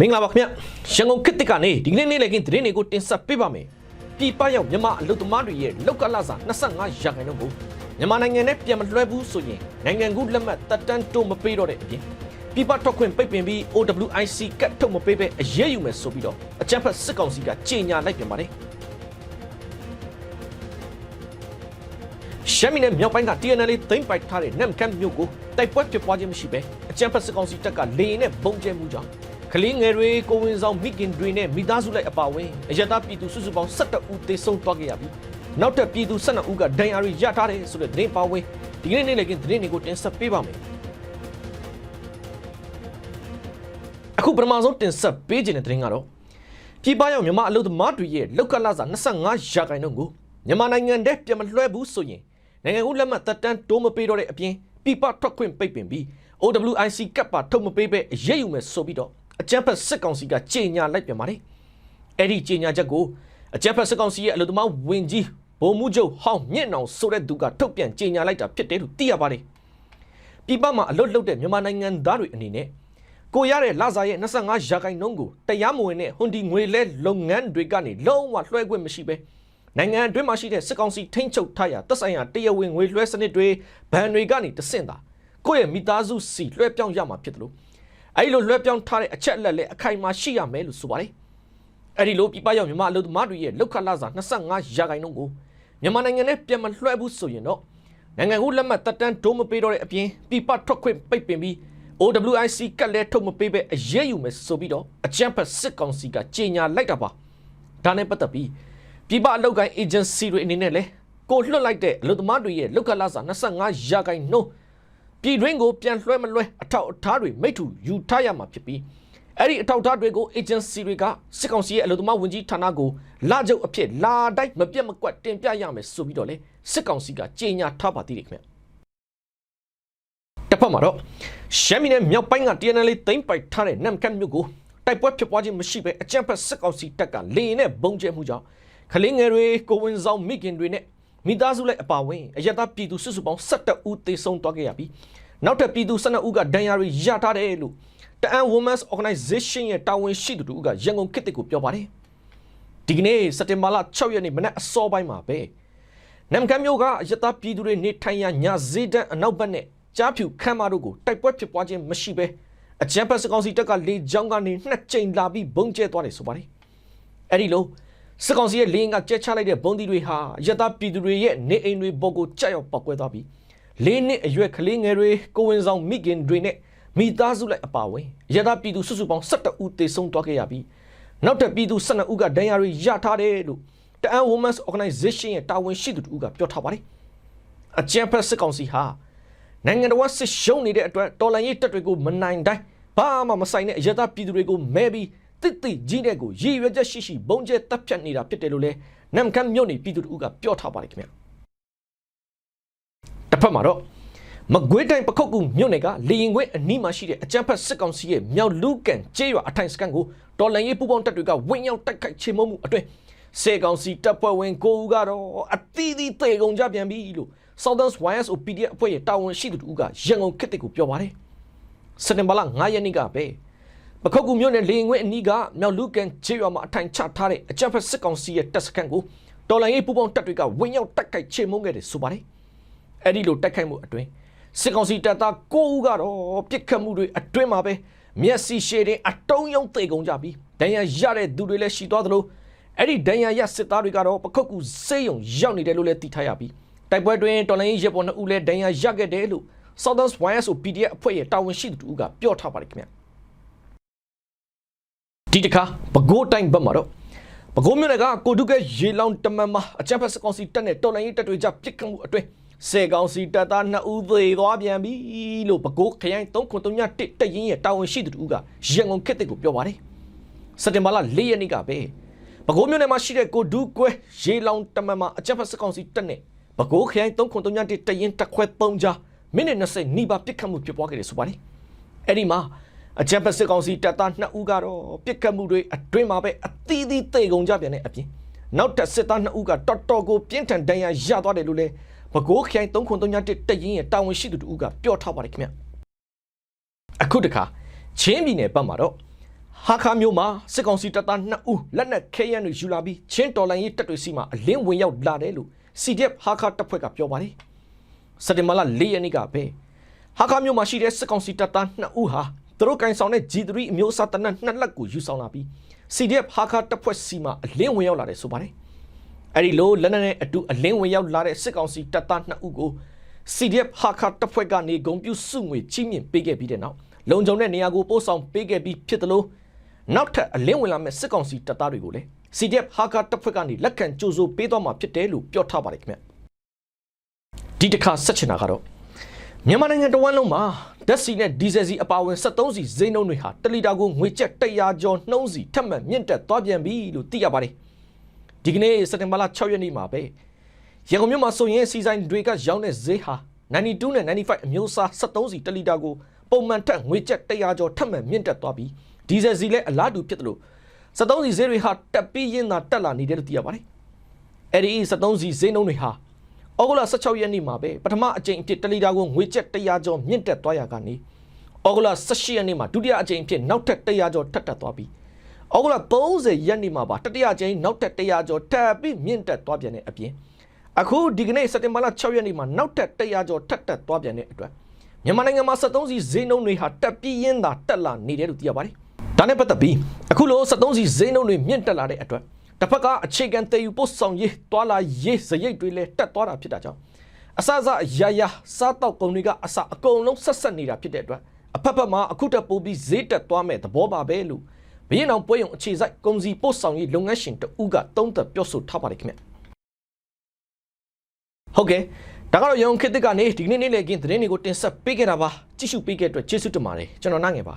မင်္ဂလာပါခင်ဗျရန်ကုန်ခေတ်တစ်ကနေဒီကနေ့နေ့လည်ခင်းသတင်းတွေကိုတင်ဆက်ပေးပါမယ်ပြည်ပရောက်မြန်မာအလုပ်သမားတွေရဲ့လောက်ကလစာ25ရာခိုင်နှုန်းကိုမြန်မာနိုင်ငံနဲ့ပြန်မလွှဲဘူးဆိုရင်နိုင်ငံကူးလက်မှတ်တက်တန်းတိုးမပေးတော့တဲ့အပြင်ပြည်ပထွက်ခွင့်ပိတ်ပင်ပြီး OWIC ကတ်ထုတ်မပေးပဲအရေးယူမယ်ဆိုပြီးတော့အကြမ်းဖက်စစ်ကောင်စီကကြေညာလိုက်ပြန်ပါတယ်ရှမ်းပြည်နယ်မြောက်ပိုင်းက TNL သိမ်းပိုက်ထားတဲ့နမ်ကန်မြို့ကိုတိုက်ပွဲဖြစ်ပွားခြင်းမရှိပဲအကြမ်းဖက်စစ်ကောင်စီတပ်ကလေရင်နဲ့ပုံကျဲမှုကြောင့် ကလေးငယ်တွေကိုဝင်ဆောင်မိခင်တွေနဲ့မိသားစုလိုက်အပါအဝင်အရတားပြည်သူစုစုပေါင်း17ဦးသေဆုံးသွားခဲ့ရပြီးနောက်ထပ်ပြည်သူ12ဦးကဒဏ်ရာတွေရထားတယ်ဆိုတဲ့သတင်းပါဝင်ဒီကနေ့နေ့လည်ကသတင်းတွေကိုတင်ဆက်ပေးပါမယ်အခုပထမဆုံးတင်ဆက်ပေးခြင်းတဲ့သတင်းကတော့ပြည်ပရောက်မြန်မာအလုပ်သမားတွေရဲ့လောက်ကလစာ25ရာခိုင်နှုန်းကိုမြန်မာနိုင်ငံထဲပြန်မလွှဲဘူးဆိုရင်နိုင်ငံဦးလက်မှတ်သက်တမ်းတိုးမပေးတော့တဲ့အပြင်ပြည်ပထွက်ခွင့်ပိတ်ပင်ပြီး OWIC ကပ်ပါထုတ်မပေးပဲအရေးယူမယ်ဆိုပြီးတော့ အကြမ်းဖက်စစ်ကောင်စီကကြေညာလိုက်ပြန်ပါတယ်။အဲ့ဒီကြေညာချက်ကိုအကြမ်းဖက်စစ်ကောင်စီရဲ့အလို့သမားဝင်ကြီးဗိုလ်မှူးချုပ်ဟောင်းမြင့်အောင်ဆိုတဲ့သူကထုတ်ပြန်ကြေညာလိုက်တာဖြစ်တယ်လို့သိရပါတယ်။ပြည်ပမှာအလွတ်လုတဲ့မြန်မာနိုင်ငံသားတွေအနေနဲ့ကိုရတဲ့လာစာရဲ့25ရာခိုင်နှုန်းကိုတရားမဝင်တဲ့ဟွန်ဒီငွေလဲလုပ်ငန်းတွေကနေလုံးဝလွှဲခွင့်မရှိပဲနိုင်ငံအတွင်းမှာရှိတဲ့စစ်ကောင်စီထိန်းချုပ်ထားရာတပ်ဆိုင်ရာတရားဝင်ငွေလွှဲစနစ်တွေဘဏ်တွေကနေတဆင့်တာကိုယ့်ရဲ့မိသားစုစီလွှဲပြောင်းရမှာဖြစ်တယ်လို့ အဲဒီလိုလွှဲပြောင်းထားတဲ့အချက်အလက်လည်းအခိုင်အမာရှိရမယ်လို့ဆိုပါတယ်အဲဒီလိုပြပရောက်မြန်မာအလုပ်သမားတွေရဲ့လောက်ခလာစာ25ရာခိုင်နှုန်းကိုမြန်မာနိုင်ငံနဲ့ပြန်မလွှဲဘူးဆိုရင်တော့နိုင်ငံကူးလက်မှတ်တက်တန်းဒိုးမပေးတော့တဲ့အပြင်ပြပထွက်ခွင့်ပိတ်ပင်ပြီး OWIC ကတ်လဲထုတ်မပေးပဲအရေးယူမယ်ဆိုပြီးတော့အကြမ်းဖက်စစ်ကောင်စီကကြေညာလိုက်တာပါဒါနဲ့ပတ်သက်ပြီးပြည်ပအလုပ်ကိုင်း agency တွေအနေနဲ့လည်းကိုလွှတ်လိုက်တဲ့အလုပ်သမားတွေရဲ့လောက်ခလာစာ25ရာခိုင်နှုန်း ပြည်တွင်းကိုပြန်လွှဲမလွှဲအထောက်အထားတွေမိတ္တူယူထားရမှာဖြစ်ပြီးအဲ့ဒီအထောက်အထားတွေကို agency တွေကစစ်ကောင်စီရဲ့အလုပ်သမားဝန်ကြီးဌာနကိုလာကြုပ်အဖြစ်လာတိုက်မပြတ်မကွက်တင်ပြရမယ်ဆိုပြီးတော့လေစစ်ကောင်စီကကြေညာထားပါသေးတယ်ခင်ဗျတစ်ဖက်မှာတော့ရှမ်းပြည်နယ်မြောက်ပိုင်းက TNL သိမ်းပိုက်ထားတဲ့နမ်ကန်မြို့ကိုတိုက်ပွဲဖြစ်ပွားခြင်းမရှိဘဲအကြမ်းဖက်စစ်ကောင်စီတပ်ကလေရင်နဲ့ဘုံကျဲမှုကြောင့်ကလေးငယ်တွေကိုဝင်ဆောင်မိခင်တွေနဲ့မိသားစုလိုက်အပါဝင်အရတာပြည်သူစုစုပေါင်း17ဦးသေဆုံးသွားခဲ့ရပြီး နောက်ထပ်ပြည်သူ12ဦးကဒဏ်ရာတွေရထားတယ်လို့တအန် Women's Organization ရဲ့တာဝန်ရှိသူတို့ကရန်ကုန်ခေတ်တစ်ကိုပြောပါတယ်ဒီကနေ့စက်တင်ဘာလ6ရက်နေ့မနက်အစောပိုင်းမှာပဲနမ်ကန်မျိုးကအရတာပြည်သူတွေနေထိုင်ရာညာဇေဒန်အနောက်ဘက်နဲ့ကြားဖြူခမ်းမတို့ကိုတိုက်ပွဲဖြစ်ပွားခြင်းမရှိဘဲအကြမ်းဖက်စကောင်စီတပ်ကလေကြောင်းကနေနှစ်ကြိမ်လာပြီးဘုံကျဲသွားတယ်ဆိုပါတယ်အဲ့ဒီလိုစစ်ကောင်စီရဲ့လေရင်ကကြက်ချလိုက်တဲ့ဘုံဒီတွေဟာရတပြည်သူတွေရဲ့နေအိမ်တွေပေါ်ကိုကြောက်ရောက်ပောက်ကွဲသွားပြီး လေးနှစ်အရွယ်ကလေးငယ်တွေကိုဝင်ဆောင်မိခင်တွေနဲ့မိသားစုလိုက်အပါဝင်ရတပြည်သူစုစုပေါင်း17ဦးသေဆုံးသွားခဲ့ရပြီးနောက်ထပ်ပြည်သူ12ဦးကဒဏ်ရာတွေရထားတယ်လို့တအန် Women's Organization ရဲ့တာဝန်ရှိသူတို့ကပြောထားပါတယ်အကြမ်းဖက်စစ်ကောင်စီဟာနိုင်ငံတော်စစ်ရှုံးနေတဲ့အတွက်တော်လှန်ရေးတပ်တွေကိုမနိုင်တိုင်းဘာမှမဆိုင်တဲ့အရတပြည်သူတွေကိုမဲပြီးတစ်တိကြီးတဲ့ကိုရည်ရွယ်ချက်ရှိရှိဘုံကျဲတပ်ဖြတ်နေတာဖြစ်တယ်လို့လဲနမ်ကန်မြို့နေပြည်သူတို့ကပြောထားပါတယ်ခင်ဗျ တစ်ဖက်မှာတော့မကွေးတိုင်းပခုတ်ကူမြို့နယ်ကလေရင်ခွဲအနီးမှာရှိတဲ့အကြမ်းဖက်စစ်ကောင်စီရဲ့မြောက်လူကန်ကျေးရွာအထိုင်စကန်ကိုတော်လန်ရေးပူပေါင်းတပ်တွေကဝင်းရောက်တိုက်ခိုက်ချေမှုမှုအတွင်းစေကောင်စီတပ်ဖွဲ့ဝင်ကိုဦးကတော့အသီးသီးသေကုန်ကြပြန်ပြီလို့ Southern Wires PDF အဖွဲ့ရဲ့တာဝန်ရှိသူတို့ကရန်ကုန်ခေတ်တစ်ကိုပြောပါတယ်စက်တင်ဘာလ9ရက်နေ့ကပဲပခုတ်ကူမြို့နယ်လေရင်ခွဲအနီးကမြောက်လူကန်ကျေးရွာမှာအထိုင်ချထားတဲ့အကြမ်းဖက်စစ်ကောင်စီရဲ့တပ်စခန်းကိုတော်လန်ရေးပူပေါင်းတပ်တွေကဝင်းရောက်တိုက်ခိုက်ချေမှုခဲ့တယ်ဆိုပါတယ် အဲ့ဒီလိုတိုက်ခိုက်မှုအတွင်းစစ်ကောင်စီတပ်သား9ဦးကတော့ပြစ်ခတ်မှုတွေအတွင်းမှာပဲမျက်စိရှည်တင်အတုံးယုံသေကုန်ကြပြီးဒဏ်ရာရတဲ့သူတွေလည်းရှိသွားသလိုအဲ့ဒီဒဏ်ရာရစစ်သားတွေကတော့ပခုတ်ကူစေးရုံရောက်နေတယ်လို့လည်းသိထားရပြီးတိုက်ပွဲတွင်တော်လိုင်းရဲဘော်နှစ်ဦးလည်းဒဏ်ရာရခဲ့တယ်လို့ Southern Wires PDF အဖွဲ့ရဲ့တာဝန်ရှိသူတို့ကပြောထားပါတယ်ခင်ဗျဒီတခါပဲခူးတိုင်းဘက်မှာတော့ပဲခူးမြို့နယ်ကကိုတုကဲရေလောင်းတမန်မှာအကြမ်းဖက်စကောင်စီတပ်နဲ့တော်လိုင်းရေးတပ်တွေကြားပြစ်ခတ်မှုအတွင်း စေကောင်စီတပ်သား2ဦးသေသွားပြန်ပြီလို့ပဲခူးခရိုင်393တစ်တရင်ရဲ့တာဝန်ရှိသူတို့ကရန်ကုန်ခေတ်တစ်ကိုပြောပါတယ်စက်တင်ဘာလ4ရက်နေ့ကပဲပဲခူးမြို့နယ်မှာရှိတဲ့ကိုဒူးကွဲရေလောင်းတမန်မှာအကြမ်းဖက်စကောင်စီတပ်နဲ့ပဲခူးခရိုင်393တစ်တရင်တက်ခွဲ3ကြားမိနစ်20နီးပါးပြစ်ခတ်မှုဖြစ်ပွားခဲ့တယ်ဆိုပါတယ်အဲ့ဒီမှာအကြံဖက်စစ်ကောင်စီတပ်သား2ဦးကတော့ပြစ်ခတ်မှုတွေအတွင်းမှာပဲအသီးသီးသေကုန်ကြပြန်တဲ့အပြင်နောက်ထပ်စစ်သား2ဦးကတော်တော်ကိုပြင်းထန်ဒဏ်ရာရသွားတယ်လို့လည်း ပဲခူးခိုင်393တက်ရင်ရဲ့တာဝန်ရှိသူတို့ကပြောထားပါတယ်ခင်ဗျအခုတခါချင်းပြည်နယ်ဘက်မှာတော့ဟာခါမျိုးမှာစစ်ကောင်စီတပ်သား2ဦးလက်နက်ခဲယမ်းတွေယူလာပြီးချင်းတော်လိုင်းရေးတပ်တွေစီမှာအလင်းဝင်ရောက်လာတယ်လို့ CDF ဟာခါတပ်ဖွဲ့ကပြောပါတယ်စက်တင်ဘာလ4ရက်နေ့ကပဲဟာခါမျိုးမှာရှိတဲ့စစ်ကောင်စီတပ်သား2ဦးဟာသူတို့ကင်ဆောင်တဲ့ G3 အမျိုးအစားတနက်နှစ်လက်ကိုယူဆောင်လာပြီး CDF ဟာခါတပ်ဖွဲ့စီမှာအလင်းဝင်ရောက်လာတယ်ဆိုပါတယ် အဲ့ဒီလိုလက်နက်နဲ့အတူအလင်းဝင်ရောက်လာတဲ့စစ်ကောင်စီတပ်သား2ဦးကို CDF ဟာခါတပ်ဖွဲ့ကနေဂုံပြူစုငွေချင်းမြင့်ပေးခဲ့ပြီးတဲ့နောက်လုံခြုံတဲ့နေရာကိုပို့ဆောင်ပေးခဲ့ပြီးဖြစ်တယ်လို့နောက်ထပ်အလင်းဝင်လာမဲ့စစ်ကောင်စီတပ်သားတွေကိုလည်း CDF ဟာခါတပ်ဖွဲ့ကနေလက်ခံကြိုးစိုးပေးသွားမှာဖြစ်တယ်လို့ပြောထားပါတယ်ခင်ဗျဒီတစ်ခါဆက်ချင်တာကတော့မြန်မာနိုင်ငံတဝန်းလုံးမှာဓာတ်ဆီနဲ့ဒီဇယ်ဆီအပါအဝင်73စီဈေးနှုန်းတွေဟာ1လီတာကိုငွေကျပ်100ကျော်နှုန်းစီထပ်မံမြင့်တက်သွားပြန်ပြီလို့သိရပါတယ် ဒီကနေ့စက်တင်ဘာလ6ရက်နေ့မှာပဲရန်ကုန်မြို့မှာဆိုရင်စီဆိုင်တွေကရောင်းတဲ့ဈေးဟာ92နဲ့95အမျိုးအစား73စီ1လီတာကိုပုံမှန်ထက်ငွေကျပ်100ကျော်ထပ်မံမြင့်တက်သွားပြီးဒီဇယ်စီလည်းအလားတူဖြစ်တယ်လို့73စီဈေးတွေဟာတက်ပြီးရင်းသာတက်လာနေတယ်လို့သိရပါတယ်။အဲ့ဒီ73စီဈေးနှုန်းတွေဟာဩဂုတ်လ16ရက်နေ့မှာပဲပထမအကြိမ်အဖြစ်1လီတာကိုငွေကျပ်100ကျော်မြင့်တက်သွားရကနေဩဂုတ်လ18ရက်နေ့မှာဒုတိယအကြိမ်အဖြစ်နောက်ထပ်100ကျော်ထပ်တက်သွားပြီး ဩဂုတ်လ30ရက်နေ့မှာပါတတိယအကြိမ်နောက်ထပ်100ကျော်ထပ်ပြီးမြင့်တက်သွားပြန်တဲ့အပြင်အခုဒီကနေ့စက်တင်ဘာလ6ရက်နေ့မှာနောက်ထပ်100ကျော်ထပ်တက်သွားပြန်တဲ့အတွက်မြန်မာနိုင်ငံမှာ73စီဈေးနှုန်းတွေဟာတက်ပြီးရင်းသာတက်လာနေတယ်လို့သိရပါတယ်။ဒါနဲ့ပတ်သက်ပြီးအခုလို73စီဈေးနှုန်းတွေမြင့်တက်လာတဲ့အတွက်တစ်ဖက်ကအခြေခံတည်ယူပို့ဆောင်ရေးတွာလာရေးစရိတ်တွေလည်းတက်သွားတာဖြစ်တာကြောင့်အစအစအရာရာစားတောက်ကုန်တွေကအစအကုန်လုံးဆက်ဆက်နေတာဖြစ်တဲ့အတွက်အဖက်ဖက်မှာအခုတက်ပိုးပြီးဈေးတက်သွားမဲ့သဘောပါပဲလို့ ဘရင်အောင်ပွဲရုံအခြေစိုက်ကုန်စည်ပို့ဆောင်ရေးလုပ်ငန်းရှင်တဦးကတုံးသက်ပြောဆိုထားပါတယ်ခင်ဗျ။ဟုတ်ကဲ့ဒါကတော့ရုံခေတ်သစ်ကနေဒီကနေ့နေ့လည်ကင်းသတင်းတွေကိုတင်ဆက်ပေးခဲ့တာပါကြည့်ရှုပေးခဲ့တဲ့အတွက်ကျေးဇူးတင်ပါတယ်ကျွန်တော်နိုင်ငယ်ပါ